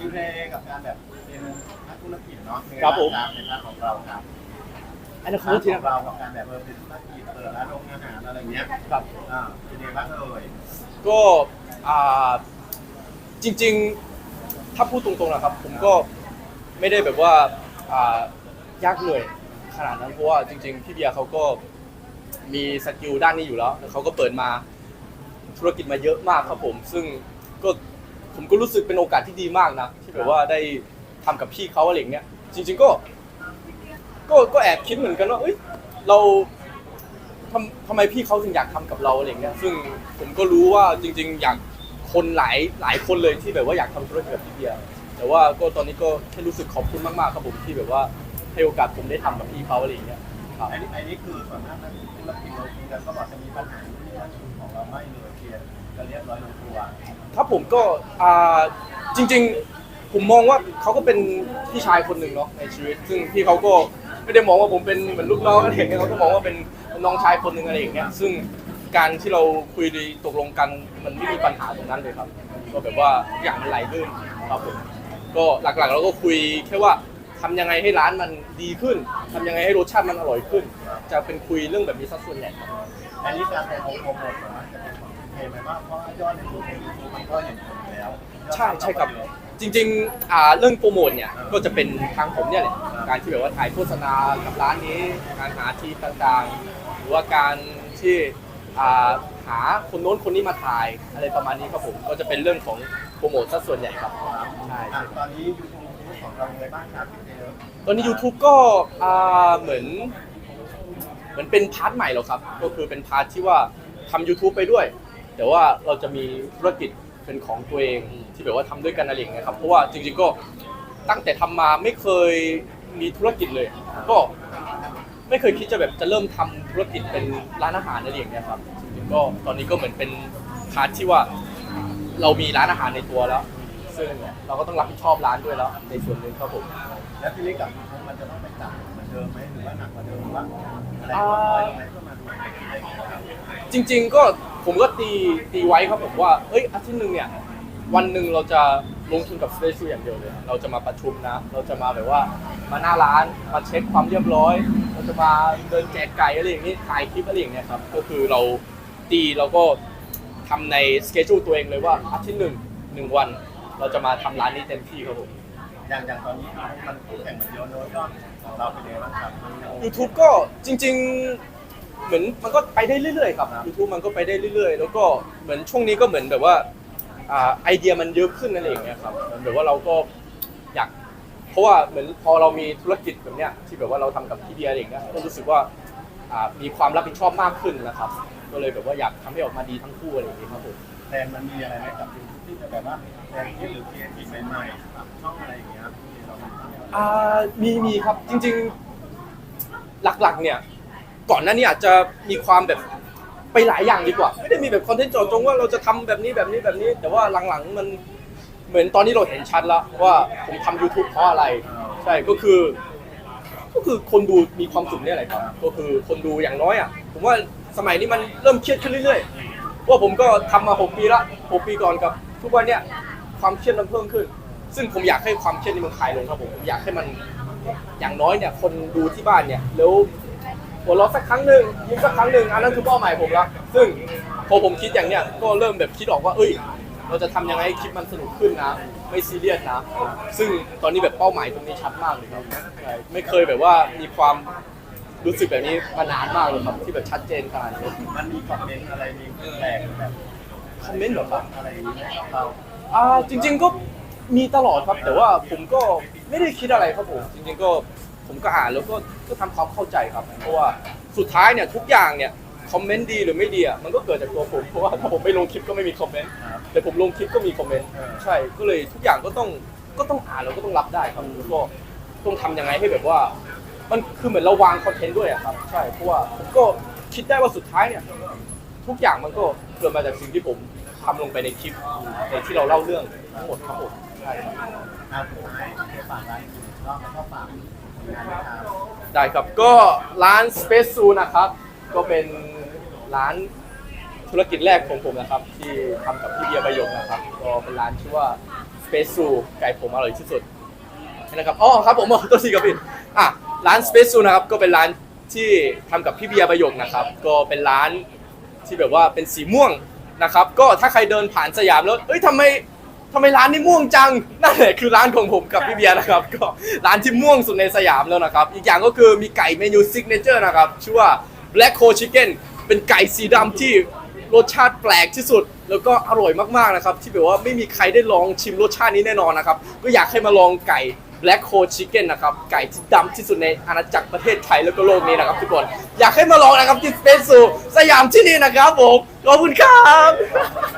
ยูเรกับการแบบเป็นนักธุรกิจเนาะครับผม ในพาร์ทของเราครับอันนี้ขอพาโทร์ษททีขอนะงเรากับการแบบเออเป็นธุรกิจเปิดร้านโรงอาหารอะไรเงี้ยครับอ่าเป็นยังไงบ้างเอ่ยก็อ่าจริง ๆ ถ้าพูดตรงๆนะครับ ผมก็ไม่ได้แบบว่าอ่ายากเหนื่อยขนาดนั้นเพราะว่าจริง ๆ พี่เบียร์เขาก็มีสกิลด้านนี้อยู่แล้วแล้วเขาก็เปิดมาธุรกิจมาเยอะมากครับผม ซึ่งก็ ผมก็รู้สึกเป็นโอกาสที่ดีมากนะที่แบบว่าได้ทำกับพี่เขาอะไรอย่างเงี้ยจริง ๆก็ ก็ก็แอบคิดเหมือนกันว่าเอ้ยเราทำทำไมพี่เขาถึงอยากทำกับเราอะไรอย่างเงี้ยซึ่งผมก็รู้ว่าจริง ๆ อยากคนหลายหลายคนเลยที่แบบว่าอยากทำธุรกิจกับพี่เบียร์แต่ว่าก็ตอนนี้ก็แค่รู้สึกขอบคุณมากๆครับผมที่แบบว่าให้โอกาสผมได้ทำกับพี่เขาอะไรอย่างเงี้ยครับ อันนี้อันนี้คือส่วนมากนักธุรกิจเราคุยกันก็บอกจะมีปัญหาที่ว่าของเราไม่เลยเคลียร์จะเรียบร้อยลงตัวครับผมก็อ่าจริง ๆ ผมมองว่าเขาก็เป็นพี่ชายคนหนึ่งเนาะในชีวิต ซึ่งพี่เขาก็ไม่ได้มองว่าผมเป็นเหมือนลูกน้องอะไรอย่างเงี้ยเขาก็มองว่าเป็นน้องชายคนหนึ่งอะไรอย่างเงี้ยซึ่งการที่เราคุยดีตกลงกันมันไม่มีปัญหาตรงนั้นเลยครับ ก็แบบว่าทุกอย่างมันไหลลื่นครับผมก็หลักๆเราก็คุยแค่ว่า ทำยังไงให้ร้านมันดีขึ้นทำยังไงให้รสชาติมันอร่อยขึ้น จะเป็นคุยเรื่องแบบนี้ซะส่วนใหญ่ครับอันนี้การโปรโมทส่วนมากจะเป็นของเทไหมว่าเพราะว่ายอดในยูทูบมันก็เห็นผลแล้วใช่ใช่ครับ จริงๆอ่าเรื่องโปรโมทเนี่ยก็จะเป็นทางผมเนี่ยแหละการที่แบบว่าถ่ายโฆษณากับร้านนี้การหาทีต่างๆ หรือว่าการที่อ่าหาคนโน้นคนนี้มาถ่ายอะไรประมาณนี้ครับผมก็จะเป็นเรื่องของโปรโมทซะส่วนใหญ่ครับใช่ อะตอนนี้ยูทูบ ของเราเป็นไงบ้างครับพี่เจลตอนนี้ YouTube ก็อ่าเหมือน เหมือนเป็นพาร์ทใหม่แล้วครับ ก็คือเป็นพาร์ทที่ว่าทำ YouTube ไปด้วย แต่ว่าเราจะมีธุรกิจเป็นของตัวเองที่แบบว่าทำด้วยกันอะไรอย่างเงี้ยครับ เพราะว่าจริงๆก็ตั้งแต่ทำมาไม่เคยมีธุรกิจเลย ก็ไม่เคยคิดจะแบบจะเริ่มทำธุรกิจเป็นร้านอาหารอะไรอย่างเงี้ยครับจริงๆก็ตอนนี้ก็เหมือนเป็นพาร์ทที่ว่า เรามีร้านอาหารในตัวแล้ว ซึ่งเราก็ต้องรับผิดชอบร้านด้วยแล้ว ในส่วนหนึ่งครับผมแล้วทีนี้กับยูทูบมันจะต้องไปจับเหมือนเดิมไหมหรือว่าหนักกว่าเดิมหรือว่าอะไรก็น้อยลงไหมเพื่อมาดูอะไรอย่างเงี้ยครับจริง ๆ ก็ผมก็ตีตีไว้ครับผมว่าเอ้ยอาทิตย์หนึ่งเนี่ยวันหนึ่งเราจะลงทุนกับ Space อย่างเดียวเลยเราจะมาประชุมนะ เราจะมาแบบว่ามาหน้าร้านมาเช็คความเรียบร้อย เราจะมาเดินแจกไก่อะไรอย่างนี้ถ่ายคลิปอะไรอย่างเงี้ยครับก็คือเราตีเราก็ทำในสเกจ u ตัวเองเลยว่าอาทิตย์หนึ่งหนึ่งวัน เราจะมาทำร้านนี้เต็มที่ครับผม อย่างอย่างตอนนี้มันคู่แข่งมันเยอะเนอะยอดของเราเป็นยังไงบ้างครับ YouTube ก็จริง ๆ เหมือนมันก็ไปได้เรื่อยๆ ครับ YouTube มันก็ไปได้เรื่อยๆ แล้วก็เหมือนช่วงนี้ก็เหมือนแบบว่าอ่าไอเดียมันเยอะขึ้นนั่นเองเนี่ยครับเหมือนแบบว่าเราก็อยาก เพราะว่าเหมือนพอเรามีธุรกิจแบบเนี้ยที่แบบว่าเราทำกับพี่เดียอะไรอย่างเงี้ยก็รู้สึกว่าอ่ามีความรับผิดชอบมากขึ้นนะครับ ก็เลยแบบว่าอยากทำให้ออกมาดีทั้งคู่อะไรอย่างเงี้ยครับผม แทนมันมีอะไรไหมกับยูทูบ ที่จะแบบว่าแทนที่หรือเพียทีใหม่ๆปรับช่องอะไรอย่างเงี้ยที่เราทำอ่ามีมีครับจริง ๆหลักๆ เนี่ย ก่อนหน้านี้อาจจะมีความแบบไปหลายอย่างดีกว่า ไม่ได้มีแบบคอนเทนต์เจาะจงว่าเราจะทำแบบนี้แบบนี้แบบนี้ แต่ว่าหลังๆมันเหมือนตอนนี้เราเห็นชัดแล้วว่าผมทำ YouTube เพราะอะไร ใช่ก็คือ ก็คือคนดูมีความสุขเนี่ยแหละครับ ก็คือคนดูอย่างน้อยอะผมว่าสมัยนี้มันเริ่มเครียดขึ้นเรื่อยๆเพราะว่าผมก็ทำมา6ปีละ6ปีก่อนกับ ทุกวันเนี่ยความเครียดมันเพิ่มขึ้น ซึ่งผมอยากให้ความเครียดนี้มันคลายลงครับผมผมอยากให้มันอย่างน้อยเนี่ยคนดูที่บ้านเนี่ยแล้วหัวเราะสักครั้งหนึ่งยิ้มสักครั้งหนึ่งอันนั้นคือเป้าหมายผมละซึ่งพอผมคิดอย่างเนี้ยก็เริ่มแบบคิดออกว่า เอ้ย เราจะทำยังไงให้คลิปมันสนุกขึ้นนะ ไม่ซีเรียสนะ ซึ่งตอนนี้แบบเป้าหมายตรงนี้ชัดมากเลยครับใช่ไม่เคยแบบว่ามีความรู้สึกแบบนี้มานานมากเลยครับที่แบบชัดเจนขนาดนี้ มันมีคอมเมนต์อะไรมีแปลกแบบ คอมเมนต์เหรอครับอะไรอย่างเงี้ยของเราอ่าจริง ๆก็มีตลอดครับ แต่ว่าผมก็ไม่ได้คิดอะไรครับผม จริง ๆ ก็ผมก็อ่านแล้วก็ก็ทำความเข้าใจครับ เพราะว่าสุดท้ายเนี่ยทุกอย่างเนี่ยคอมเมนต์ดีหรือไม่ดีอะมันก็เกิดจากตัวผมเพราะว่าถ้าผมไม่ลงคลิปก็ไม่มีคอมเมนต์ครับ แต่ผมลงคลิปก็มีคอมเมนต์เออ ใช่ก็เลยทุกอย่างก็ต้องก็ต้องอ่านแล้วก็ต้องรับได้ครับแล้วก็ต้องทำยังไงให้แบบว่า มันคือเหมือนเราวางคอนเทนต์ด้วยอะครับ ใช่เพราะว่าผมก็คิดได้ว่าสุดท้ายเนี่ย ทุกอย่างมันก็เกิดมาจากสิ่งที่ผมทำลงไปในคลิปในที่เราเล่าเรื่องทั้งหมดทั้งหมดใช่ครับอ่าสุดท้ายเดี๋ยวฝากร้านกรอบแล้วก็ฝากผลงานด้วยครับได้ครับก็ร้าน Space Zoo นะครับ ก็เป็นร้านธุรกิจแรกของผมนะครับ ที่ทำกับพี่เบียร์ประโยคนะครับ ก็เป็นร้านชื่อว่า Space Zoo ไก่ผมอร่อยที่สุดนะครับอ๋อครับผมตัวสีกับผิดอะร้าน Space Zoo นะครับก็เป็นร้านที่ทำกับพี่เบียร์ประโยคนะครับ ก็เป็นร้าน ที่แบบว่าเป็นสีม่วงนะครับ ก็ถ้าใครเดินผ่านสยามแล้วเอ้ยทำไมทำไมร้านนี้ม่วงจังนั่นแหละคือร้านของผมกับพี่เบียร์นะครับ ก็ร้านที่ม่วงสุดในสยามแล้วนะครับ อีกอย่างก็คือมีไก่เมนูซิกเนเจอร์นะครับชื่อว่า Black c o Chicken เป็นไก่สีดำที่รสชาติแปลกที่สุด แล้วก็อร่อยมากๆนะครับ ที่แบบว่าไม่มีใครได้ลองชิมรสชาตินี้แน่นอนนะครับ ก็อยากให้มาลองไก่ Black c o ชิคเก้นนะครับ ไก่ที่ดำที่สุดในอาณาจักรประเทศไทยแล้วก็โลกนี้นะครับทุกคน อยากให้มาลองนะครับที่สเปซซูสยามที่นี่นะครับผม ขอบคุณครับ